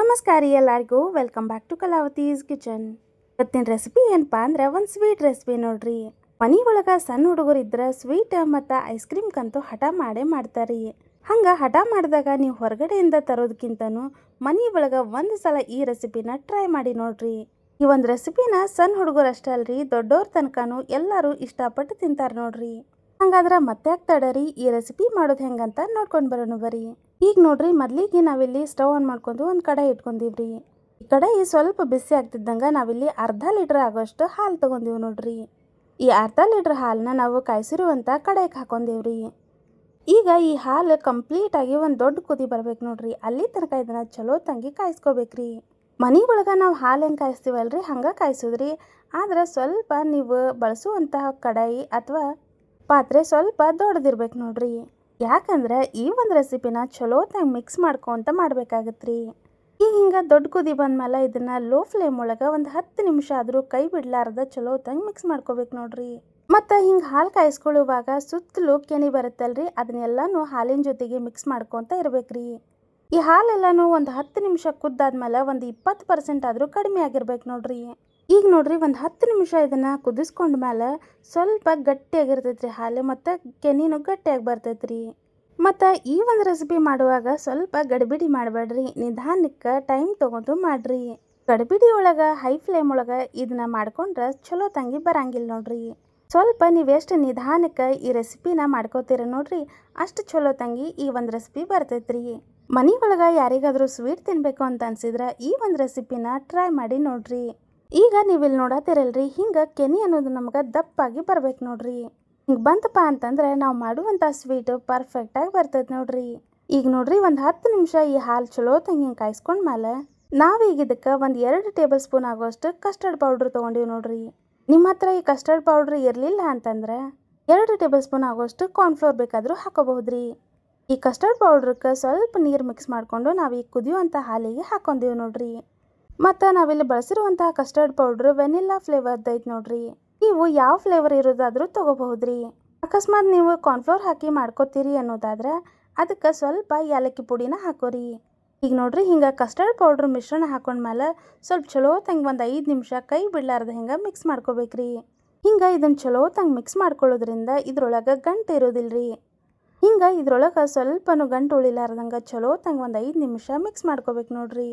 ನಮಸ್ಕಾರ ಎಲ್ಲರಿಗೂ. Welcome back to Kalavati's kitchen ಇವತ್ತಿನ ರೆಸಿಪಿ ಏನಪ್ಪ ಅಂದ್ರೆ ಒಂದು ಸ್ವೀಟ್ ರೆಸಿಪಿ ನೋಡ್ರಿ. ಮನಿ ಒಳಗೆ ಸಣ್ಣ ಹುಡುಗರು ಇದ್ರೆ ಸ್ವೀಟ್ ಮತ್ತು ಐಸ್ ಕ್ರೀಮ್ಗಂತೂ ಹಠ ಮಾಡೇ ಮಾಡ್ತಾರೆ. ಹಂಗೆ ಹಠ ಮಾಡಿದಾಗ ನೀವು ಹೊರಗಡೆಯಿಂದ ತರೋದಕ್ಕಿಂತನೂ ಮನಿ ಒಳಗೆ ಒಂದು ಸಲ ಈ ರೆಸಿಪಿನ ಟ್ರೈ ಮಾಡಿ ನೋಡ್ರಿ. ಈ ಒಂದು ರೆಸಿಪಿನ ಸಣ್ಣ ಹುಡುಗರು ಅಷ್ಟೇ ಅಲ್ರಿ ದೊಡ್ಡವ್ರ ತನಕನೂ ಎಲ್ಲರೂ ಇಷ್ಟಪಟ್ಟು ತಿಂತಾರೆ ನೋಡ್ರಿ. ಹಂಗಾದ್ರೆ ಮತ್ತೆ ತಡರಿ, ಈ ರೆಸಿಪಿ ಮಾಡೋದು ಹೆಂಗಂತ ನೋಡ್ಕೊಂಡು ಬರೋಣ ಬರ್ರಿ. ಈಗ ನೋಡ್ರಿ ಮೊದ್ಲಿಗೆ ನಾವಿಲ್ಲಿ ಸ್ಟವ್ ಆನ್ ಮಾಡ್ಕೊಂಡು ಒಂದು ಕಡೆ ಇಟ್ಕೊಂಡೀವ್ರಿ ಈ ಕಡಾಯಿ ಸ್ವಲ್ಪ ಬಿಸಿ ಆಗ್ತಿದ್ದಂಗೆ ನಾವಿಲ್ಲಿ ಅರ್ಧ ಲೀಟ್ರ್ ಆಗೋಷ್ಟು ಹಾಲು ತೊಗೊಂಡೀವಿ ನೋಡ್ರಿ. ಈ ಅರ್ಧ ಲೀಟ್ರ್ ಹಾಲನ್ನ ನಾವು ಕಾಯಿಸಿರುವಂಥ ಕಡಾಯಿಗೆ ಹಾಕೊಂಡಿವ್ರಿ. ಈಗ ಈ ಹಾಲು ಕಂಪ್ಲೀಟಾಗಿ ಒಂದು ದೊಡ್ಡ ಕುದಿ ಬರ್ಬೇಕು ನೋಡ್ರಿ. ಅಲ್ಲಿ ತನಕ ಇದನ್ನ ಚಲೋ ತಂಗಿ ಕಾಯಿಸ್ಕೋಬೇಕ್ರಿ. ಮನೆ ಒಳಗೆ ನಾವು ಹಾಲು ಹೆಂಗೆ ಕಾಯಿಸ್ತೀವಲ್ರಿ? ಹಂಗೆ ಕಾಯಿಸೋದ್ರಿ. ಆದ್ರೆ ಸ್ವಲ್ಪ ನೀವು ಬಳಸುವಂತಹ ಕಡಾಯಿ ಅಥವಾ ಪಾತ್ರೆ ಸ್ವಲ್ಪ ದೊಡ್ಡದಿರ್ಬೇಕು ನೋಡ್ರಿ. ಯಾಕಂದ್ರೆ ಈ ಒಂದು ರೆಸಿಪಿನ ಚಲೋತ್ನಾಗ ಮಿಕ್ಸ್ ಮಾಡ್ಕೊಂತ ರೀ ಈಗ ಹಿಂಗೆ ದೊಡ್ಡ ಕುದಿ ಬಂದ್ಮೇಲೆ ಇದನ್ನು ಲೋ ಫ್ಲೇಮ್ ಒಳಗೆ ಒಂದು ಹತ್ತು ನಿಮಿಷ ಆದರೂ ಕೈ ಬಿಡ್ಲಾರ್ದ ಚಲೋತ್ನಾಗ ಮಿಕ್ಸ್ ಮಾಡ್ಕೋಬೇಕು ನೋಡ್ರಿ. ಮತ್ತು ಹಿಂಗೆ ಹಾಲು ಕಾಯಿಸ್ಕೊಳ್ಳುವಾಗ ಸುತ್ತಲೂ ಕೆನೆ ಬರುತ್ತಲ್ರಿ, ಅದನ್ನೆಲ್ಲನೂ ಹಾಲಿನ ಜೊತೆಗೆ ಮಿಕ್ಸ್ ಮಾಡ್ಕೊತ ರೀ ಈ ಹಾಲೆಲ್ಲನೂ ಒಂದು ಹತ್ತು ನಿಮಿಷ ಕುದ್ದಾದ್ಮೇಲೆ ಒಂದು ಇಪ್ಪತ್ತು ಪರ್ಸೆಂಟ್ ಆದರೂ ಕಡಿಮೆ ಆಗಿರ್ಬೇಕು ನೋಡ್ರಿ. ಈಗ ನೋಡ್ರಿ ಒಂದು ಹತ್ತು ನಿಮಿಷ ಇದನ್ನು ಕುದಿಸ್ಕೊಂಡ ಮೇಲೆ ಸ್ವಲ್ಪ ಗಟ್ಟಿಯಾಗಿರ್ತೈತೆ ರೀ ಹಾಲು, ಮತ್ತು ಕೆನಿನೂ ಗಟ್ಟಿಯಾಗಿ ಬರ್ತೈತೆ ಮತ್ತು ಈ ಒಂದು ರೆಸಿಪಿ ಮಾಡುವಾಗ ಸ್ವಲ್ಪ ಗಡಿಬಿಡಿ ಮಾಡಬೇಡ್ರಿ, ನಿಧಾನಕ್ಕೆ ಟೈಮ್ ತೊಗೊಂಡು ಮಾಡಿರಿ. ಗಡಿಬಿಡಿ ಒಳಗೆ ಹೈ ಫ್ಲೇಮ್ ಒಳಗೆ ಇದನ್ನ ಮಾಡ್ಕೊಂಡ್ರೆ ಚಲೋ ತಂಗಿ ಬರಂಗಿಲ್ಲ ನೋಡ್ರಿ. ಸ್ವಲ್ಪ ನೀವೆಷ್ಟು ನಿಧಾನಕ್ಕೆ ಈ ರೆಸಿಪಿನ ಮಾಡ್ಕೋತೀರ ನೋಡ್ರಿ, ಅಷ್ಟು ಚಲೋ ತಂಗಿ ಈ ಒಂದು ರೆಸಿಪಿ ಬರ್ತೈತ್ರಿ. ಮನೆ ಒಳಗೆ ಯಾರಿಗಾದರೂ ಸ್ವೀಟ್ ತಿನ್ನಬೇಕು ಅಂತ ಅನ್ಸಿದ್ರೆ ಈ ಒಂದು ರೆಸಿಪಿನ ಟ್ರೈ ಮಾಡಿ ನೋಡ್ರಿ. ಈಗ ನೀವಿಲ್ಲಿ ನೋಡತ್ತಿರಲ್ರಿ ಹಿಂಗೆ ಕೆನಿ ಅನ್ನೋದು ನಮ್ಗೆ ದಪ್ಪಾಗಿ ಬರ್ಬೇಕು ನೋಡ್ರಿ. ಹಿಂಗೆ ಬಂತಪ್ಪ ಅಂತಂದ್ರೆ ನಾವು ಮಾಡುವಂಥ ಸ್ವೀಟು ಪರ್ಫೆಕ್ಟಾಗಿ ಬರ್ತೈತೆ ನೋಡ್ರಿ. ಈಗ ನೋಡ್ರಿ ಒಂದು ಹತ್ತು ನಿಮಿಷ ಈ ಹಾಲು ಚಲೋ ತಂಗಿ ಹಿಂಗೆ ಕಾಯಿಸ್ಕೊಂಡ್ಮೇಲೆ ನಾವೀಗ ಇದಕ್ಕೆ ಒಂದು ಎರಡು ಟೇಬಲ್ ಸ್ಪೂನ್ ಆಗೋಷ್ಟು ಕಸ್ಟರ್ಡ್ ಪೌಡ್ರ್ ತೊಗೊಂಡಿವಿ ನೋಡ್ರಿ. ನಿಮ್ಮ ಹತ್ರ ಈ ಕಸ್ಟರ್ಡ್ ಪೌಡ್ರ್ ಇರಲಿಲ್ಲ ಅಂತಂದ್ರೆ ಎರಡು ಟೇಬಲ್ ಸ್ಪೂನ್ ಆಗೋಷ್ಟು ಕಾರ್ನ್ಫ್ಲೋರ್ ಬೇಕಾದರೂ ಹಾಕೋಬಹುದ್ರಿ. ಈ ಕಸ್ಟರ್ಡ್ ಪೌಡ್ರಕ್ಕೆ ಸ್ವಲ್ಪ ನೀರು ಮಿಕ್ಸ್ ಮಾಡಿಕೊಂಡು ನಾವು ಈ ಕುದಿಯುವಂಥ ಹಾಲಿಗೆ ಹಾಕೊಂಡಿವಿ ನೋಡ್ರಿ. ಮತ್ತು ನಾವಿಲ್ಲಿ ಬಳಸಿರುವಂತಹ ಕಸ್ಟರ್ಡ್ ಪೌಡ್ರ್ ವೆನಿಲ್ಲಾ ಫ್ಲೇವರ್ದು ಐತೆ ನೋಡ್ರಿ. ನೀವು ಯಾವ ಫ್ಲೇವರ್ ಇರೋದಾದರೂ ತೊಗೋಬಹುದ್ರಿ. ಅಕಸ್ಮಾತ್ ನೀವು ಕಾರ್ನ್ಫ್ಲೋರ್ ಹಾಕಿ ಮಾಡ್ಕೋತೀರಿ ಅನ್ನೋದಾದ್ರೆ ಅದಕ್ಕೆ ಸ್ವಲ್ಪ ಏಲಕ್ಕಿ ಪುಡಿನ ಹಾಕೋರಿ. ಈಗ ನೋಡ್ರಿ ಹಿಂಗೆ ಕಸ್ಟರ್ಡ್ ಪೌಡ್ರ್ ಮಿಶ್ರಣ ಹಾಕೊಂಡ್ಮೇಲೆ ಸ್ವಲ್ಪ ಚಲೋ ತಂಗೆ ಒಂದು ಐದು ನಿಮಿಷ ಕೈ ಬಿಡ್ಲಾರ್ದ ಹಿಂಗೆ ಮಿಕ್ಸ್ ಮಾಡ್ಕೋಬೇಕ್ರಿ. ಹಿಂಗೆ ಇದನ್ನು ಚಲೋ ತಂಗೆ ಮಿಕ್ಸ್ ಮಾಡ್ಕೊಳ್ಳೋದ್ರಿಂದ ಇದ್ರೊಳಗೆ ಗಂಟು ಇರೋದಿಲ್ರಿ. ಹಿಂಗೆ ಇದ್ರೊಳಗೆ ಸ್ವಲ್ಪನೂ ಗಂಟು ಉಳಿಲಾರ್ದಂಗೆ ಚಲೋ ತಂಗೆ ಒಂದು ಐದು ನಿಮಿಷ ಮಿಕ್ಸ್ ಮಾಡ್ಕೋಬೇಕು ನೋಡ್ರಿ.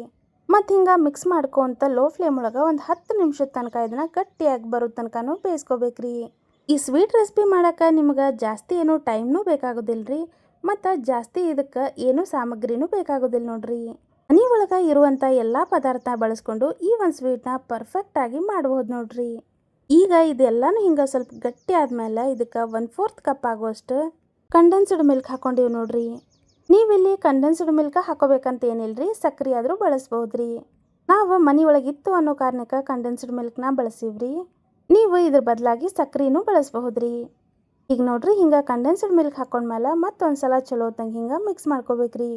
ಮತ್ತು ಹಿಂಗೆ ಮಿಕ್ಸ್ ಮಾಡ್ಕೊಂತ ಲೋ ಫ್ಲೇಮ್ ಒಳಗೆ ಒಂದು ಹತ್ತು ನಿಮಿಷದ ತನಕ ಇದನ್ನು ಗಟ್ಟಿಯಾಗಿ ಬರೋ ತನಕನೂ ಬೇಯಿಸ್ಕೋಬೇಕ್ರಿ. ಈ ಸ್ವೀಟ್ ರೆಸಿಪಿ ಮಾಡೋಕೆ ನಿಮ್ಗೆ ಜಾಸ್ತಿ ಏನೂ ಟೈಮ್ನೂ ರೀ ಮತ್ತು ಜಾಸ್ತಿ ಇದಕ್ಕೆ ಏನೂ ಸಾಮಗ್ರಿನೂ ಬೇಕಾಗೋದಿಲ್ಲ ನೋಡ್ರಿ. ಮನೆ ಒಳಗೆ ಇರುವಂಥ ಎಲ್ಲ ಪದಾರ್ಥ ಬಳಸ್ಕೊಂಡು ಈ ಒಂದು ಸ್ವೀಟ್ನ ಪರ್ಫೆಕ್ಟಾಗಿ ಮಾಡ್ಬೋದು ನೋಡ್ರಿ. ಈಗ ಇದೆಲ್ಲನೂ ಹಿಂಗೆ ಸ್ವಲ್ಪ ಗಟ್ಟಿ ಆದಮೇಲೆ ಇದಕ್ಕೆ ಒನ್ ಫೋರ್ತ್ ಕಪ್ ಆಗುವಷ್ಟು ಕಂಡೆನ್ಸ್ಡ್ ಮಿಲ್ಕ್ ಹಾಕೊಂಡಿವಿ ನೋಡ್ರಿ. ನೀವಿಲ್ಲಿ ಕಂಡೆನ್ಸ್ಡ್ ಮಿಲ್ಕ್ ಹಾಕೋಬೇಕಂತ ಏನಿಲ್ಲರಿ ಸಕ್ಕರೆ ಆದರೂ ಬಳಸ್ಬೋದ್ರಿ. ನಾವು ಮನೆಯೊಳಗಿತ್ತು ಅನ್ನೋ ಕಾರಣಕ್ಕೆ ಕಂಡೆನ್ಸ್ಡ್ ಮಿಲ್ಕ್ನ ಬಳಸಿವ್ರಿ. ನೀವು ಇದ್ರ ಬದಲಾಗಿ ಸಕ್ಕರೆನೂ ಬಳಸ್ಬಹುದ್ರಿ. ಈಗ ನೋಡ್ರಿ, ಹಿಂಗೆ ಕಂಡೆನ್ಸ್ಡ್ ಮಿಲ್ಕ್ ಹಾಕೊಂಡ್ಮೇಲೆ ಮತ್ತೊಂದು ಸಲ ಚಲೋ ತಂಗೆ ಹಿಂಗೆ ಮಿಕ್ಸ್ ಮಾಡ್ಕೋಬೇಕ್ರಿ.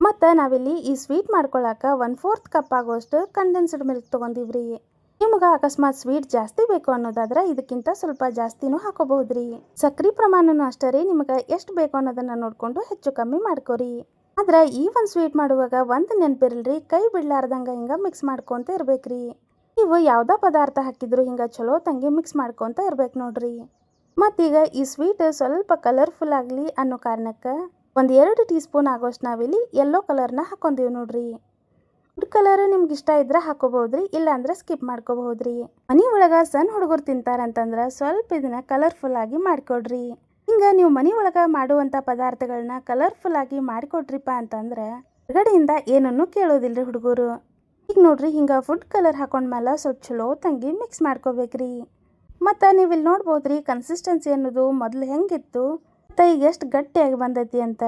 ಮತ್ತು ನಾವಿಲ್ಲಿ ಈ ಸ್ವೀಟ್ ಮಾಡ್ಕೊಳಕ್ಕೆ ಒನ್ ಫೋರ್ತ್ ಕಪ್ ಆಗೋಷ್ಟು ಕಂಡೆನ್ಸ್ಡ್ ಮಿಲ್ಕ್ ತೊಗೊಂಡಿವ್ರಿ. ನಿಮ್ಗೆ ಅಕಸ್ಮಾತ್ ಸ್ವೀಟ್ ಜಾಸ್ತಿ ಬೇಕು ಅನ್ನೋದಾದ್ರೆ ಇದಕ್ಕಿಂತ ಸ್ವಲ್ಪ ಜಾಸ್ತಿನೂ ಹಾಕೋಬಹುದ್ರಿ. ಸಕ್ರೆ ಪ್ರಮಾಣನೂ ಅಷ್ಟೇ ರೀ, ನಿಮಗೆ ಎಷ್ಟು ಬೇಕು ಅನ್ನೋದನ್ನ ನೋಡಿಕೊಂಡು ಹೆಚ್ಚು ಕಮ್ಮಿ ಮಾಡ್ಕೋರಿ. ಆದ್ರೆ ಈ ಒಂದು ಸ್ವೀಟ್ ಮಾಡುವಾಗ ಒಂದು ನೆನಪಿರಲ್ರಿ, ಕೈ ಬಿಡ್ಲಾರ್ದಂಗೆ ಹಿಂಗೆ ಮಿಕ್ಸ್ ಮಾಡ್ಕೊತ ಇರ್ಬೇಕ್ರಿ. ನೀವು ಯಾವುದೋ ಪದಾರ್ಥ ಹಾಕಿದ್ರು ಹಿಂಗೆ ಚಲೋ ತಂಗಿ ಮಿಕ್ಸ್ ಮಾಡ್ಕೊತ ಇರ್ಬೇಕು ನೋಡ್ರಿ. ಮತ್ತೀಗ ಈ ಸ್ವೀಟ್ ಸ್ವಲ್ಪ ಕಲರ್ಫುಲ್ ಆಗಲಿ ಅನ್ನೋ ಕಾರಣಕ್ಕೆ ಒಂದು ಎರಡು ಟೀ ಸ್ಪೂನ್ ಆಗೋಷ್ಟು ನಾವಿಲ್ಲಿ ಯೆಲ್ಲೋ ಕಲರ್ನ ಹಾಕೊಂಡಿವಿ ನೋಡ್ರಿ. ಫುಡ್ ಕಲರ್ ನಿಮ್ಗೆ ಇಷ್ಟ ಇದ್ರೆ ಹಾಕೋಬಹುದ್ರಿ ಇಲ್ಲ ಅಂದ್ರೆ ಸ್ಕಿಪ್ ಮಾಡ್ಕೋಬಹುದ್ರಿ. ಮನೆ ಒಳಗೆ ಸಣ್ಣ ಹುಡುಗರು ತಿಂತಾರಂತಂದ್ರೆ ಸ್ವಲ್ಪ ಇದನ್ನ ಕಲರ್ಫುಲ್ ಆಗಿ ಮಾಡ್ಕೊಡ್ರಿ. ಹಿಂಗೆ ನೀವು ಮನೆ ಒಳಗೆ ಮಾಡುವಂಥ ಪದಾರ್ಥಗಳನ್ನ ಕಲರ್ಫುಲ್ ಆಗಿ ಮಾಡಿಕೊಡ್ರಿಪ್ಪ ಅಂತಂದ್ರೆ ಹೊರಗಡೆಯಿಂದ ಏನನ್ನು ಕೇಳೋದಿಲ್ರಿ ಹುಡುಗರು. ಈಗ ನೋಡ್ರಿ ಹಿಂಗೆ ಫುಡ್ ಕಲರ್ ಹಾಕೊಂಡ್ಮೇಲೆ ಸ್ವಲ್ಪ ಚಲೋ ತಂಗಿ ಮಿಕ್ಸ್ ಮಾಡ್ಕೋಬೇಕ್ರಿ. ಮತ್ತು ನೀವು ಇಲ್ಲಿ ನೋಡ್ಬೋದ್ರಿ ಕನ್ಸಿಸ್ಟೆನ್ಸಿ ಅನ್ನೋದು ಮೊದಲು ಹೆಂಗಿತ್ತು, ಮತ್ತು ಈಗ ಎಷ್ಟು ಗಟ್ಟಿಯಾಗಿ ಬಂದೈತಿ ಅಂತ.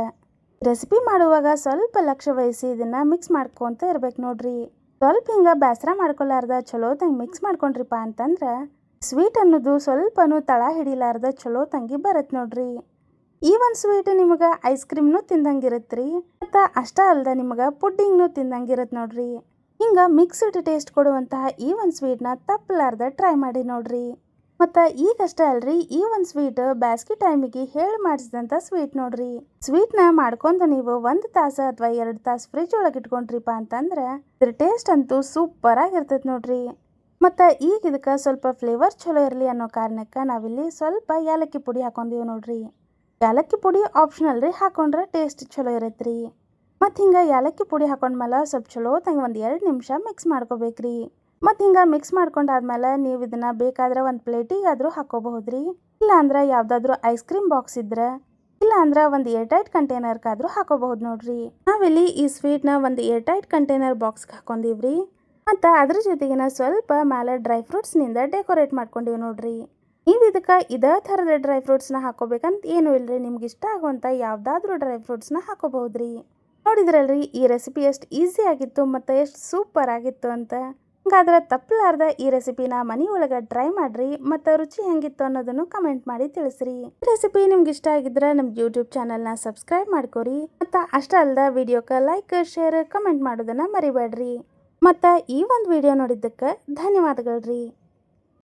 ರೆಸಿಪಿ ಮಾಡುವಾಗ ಸ್ವಲ್ಪ ಲಕ್ಷ್ಯ ವಹಿಸಿ ಇದನ್ನು ಮಿಕ್ಸ್ ಮಾಡ್ಕೊತ ಇರ್ಬೇಕು ನೋಡ್ರಿ. ಸ್ವಲ್ಪ ಹಿಂಗೆ ಬೇಸರ ಮಾಡ್ಕೊಲಾರ್ದ ಚಲೋ ತಂಗಿ ಮಿಕ್ಸ್ ಮಾಡ್ಕೊಂಡ್ರಿಪ್ಪ ಅಂತಂದ್ರೆ ಸ್ವೀಟ್ ಅನ್ನೋದು ಸ್ವಲ್ಪನೂ ತಳ ಹಿಡಿಲಾರ್ದ ಚಲೋ ತಂಗಿ ಬರುತ್ತೆ ನೋಡ್ರಿ. ಈ ಒಂದು ಸ್ವೀಟ್ ನಿಮಗೆ ಐಸ್ ಕ್ರೀಮ್ನು ತಿಂದಂಗಿರುತ್ತೆ ರೀ ಮತ್ತು ಅಷ್ಟೇ ಅಲ್ದ ನಿಮಗೆ ಪುಡ್ಡಿಂಗ್ನು ತಿಂದಂಗಿರುತ್ತೆ ನೋಡ್ರಿ. ಹಿಂಗೆ ಮಿಕ್ಸ್ಡ್ ಟೇಸ್ಟ್ ಕೊಡುವಂತಹ ಈ ಒಂದು ಸ್ವೀಟ್ನ ತಪ್ಪಲಾರ್ದ ಟ್ರೈ ಮಾಡಿ ನೋಡ್ರಿ. ಮತ್ತು ಈಗಷ್ಟೇ ಅಲ್ರಿ, ಈ ಒಂದು ಸ್ವೀಟ್ ಬ್ಯಾಸ್ಗೆ ಟೈಮಿಗೆ ಹೇಳಿ ಮಾಡಿಸಿದಂಥ ಸ್ವೀಟ್ ನೋಡ್ರಿ. ಸ್ವೀಟ್ನ ಮಾಡ್ಕೊಂಡು ನೀವು ಒಂದು ತಾಸು ಅಥವಾ ಎರಡು ತಾಸು ಫ್ರಿಜ್ ಒಳಗೆ ಇಟ್ಕೊಂಡ್ರಿಪ್ಪ ಅಂತಂದ್ರೆ, ಇದ್ರ ಟೇಸ್ಟ್ ಅಂತೂ ಸೂಪರ್ ಆಗಿರ್ತೈತೆ ನೋಡ್ರಿ. ಮತ್ತು ಈಗ ಇದಕ್ಕೆ ಸ್ವಲ್ಪ ಫ್ಲೇವರ್ ಚಲೋ ಇರಲಿ ಅನ್ನೋ ಕಾರಣಕ್ಕೆ ನಾವಿಲ್ಲಿ ಸ್ವಲ್ಪ ಏಲಕ್ಕಿ ಪುಡಿ ಹಾಕೊಂಡೀವಿ ನೋಡ್ರಿ. ಏಲಕ್ಕಿ ಪುಡಿ ಆಪ್ಷನಲ್ ರೀ, ಹಾಕೊಂಡ್ರೆ ಟೇಸ್ಟ್ ಚಲೋ ಇರತ್ತೆ ರೀ ಮತ್ತು ಹಿಂಗೆ ಏಲಕ್ಕಿ ಪುಡಿ ಹಾಕೊಂಡ್ಮೇಲೆ ಸ್ವಲ್ಪ ಚಲೋ ತಂಗೆ ಒಂದು ಎರಡು ನಿಮಿಷ ಮಿಕ್ಸ್ ಮಾಡ್ಕೋಬೇಕ್ರಿ. ಮತ್ತು ಹಿಂಗೆ ಮಿಕ್ಸ್ ಮಾಡ್ಕೊಂಡಾದ್ಮೇಲೆ ನೀವು ಇದನ್ನು ಬೇಕಾದ್ರೆ ಒಂದು ಪ್ಲೇಟಿಗಾದರೂ ಹಾಕೋಬಹುದು ರೀ ಇಲ್ಲಾಂದ್ರೆ ಯಾವುದಾದ್ರೂ ಐಸ್ ಕ್ರೀಮ್ ಬಾಕ್ಸ್ ಇದ್ರೆ, ಇಲ್ಲಾಂದ್ರೆ ಒಂದು ಏರ್ಟೈಟ್ ಕಂಟೈನರ್ಗಾದರೂ ಹಾಕೋಬಹುದು ನೋಡ್ರಿ. ನಾವಿಲ್ಲಿ ಈ ಸ್ವೀಟ್ನ ಒಂದು ಏರ್ ಟೈಟ್ ಕಂಟೈನರ್ ಬಾಕ್ಸ್ಗೆ ಹಾಕೊಂಡೀವ್ರಿ. ಮತ್ತು ಅದ್ರ ಜೊತೆಗಿನ ಸ್ವಲ್ಪ ಮೇಲೆ ಡ್ರೈ ಫ್ರೂಟ್ಸ್ನಿಂದ ಡೆಕೋರೇಟ್ ಮಾಡ್ಕೊಂಡಿವಿ ನೋಡ್ರಿ. ನೀವು ಇದಕ್ಕೆ ಇದೇ ಥರದ ಡ್ರೈ ಫ್ರೂಟ್ಸ್ನ ಹಾಕೋಬೇಕಂತ ಏನೂ ಇಲ್ಲರಿ ನಿಮ್ಗೆ ಇಷ್ಟ ಆಗುವಂಥ ಯಾವುದಾದ್ರೂ ಡ್ರೈ ಫ್ರೂಟ್ಸ್ನ ಹಾಕೋಬಹುದ್ರಿ. ನೋಡಿದ್ರಲ್ರಿ, ಈ ರೆಸಿಪಿ ಎಷ್ಟು ಈಸಿ ಆಗಿತ್ತು ಮತ್ತು ಎಷ್ಟು ಸೂಪರ್ ಆಗಿತ್ತು ಅಂತ. ಹಂಗಾದ್ರೆ ತಪ್ಪಲಾರ್ದ ಈ ರೆಸಿಪಿನ ಮನೆ ಒಳಗೆ ಟ್ರೈ ಮಾಡ್ರಿ, ಮತ್ತು ರುಚಿ ಹೆಂಗಿತ್ತು ಅನ್ನೋದನ್ನು ಕಮೆಂಟ್ ಮಾಡಿ ತಿಳಿಸ್ರಿ. ಈ ರೆಸಿಪಿ ನಿಮ್ಗೆ ಇಷ್ಟ ಆಗಿದ್ರೆ ನಮ್ಮ ಯೂಟ್ಯೂಬ್ ಚಾನಲ್ನ ಸಬ್ಸ್ಕ್ರೈಬ್ ಮಾಡ್ಕೊರಿ, ಮತ್ತು ಅಷ್ಟೇ ಅಲ್ದ ವಿಡಿಯೋಕ್ಕೆ ಲೈಕ್ ಶೇರ್ ಕಮೆಂಟ್ ಮಾಡೋದನ್ನು ಮರಿಬೇಡ್ರಿ ಮತ್ತು ಈ ಒಂದು ವಿಡಿಯೋ ನೋಡಿದ್ದಕ್ಕೆ ಧನ್ಯವಾದಗಳು ರೀ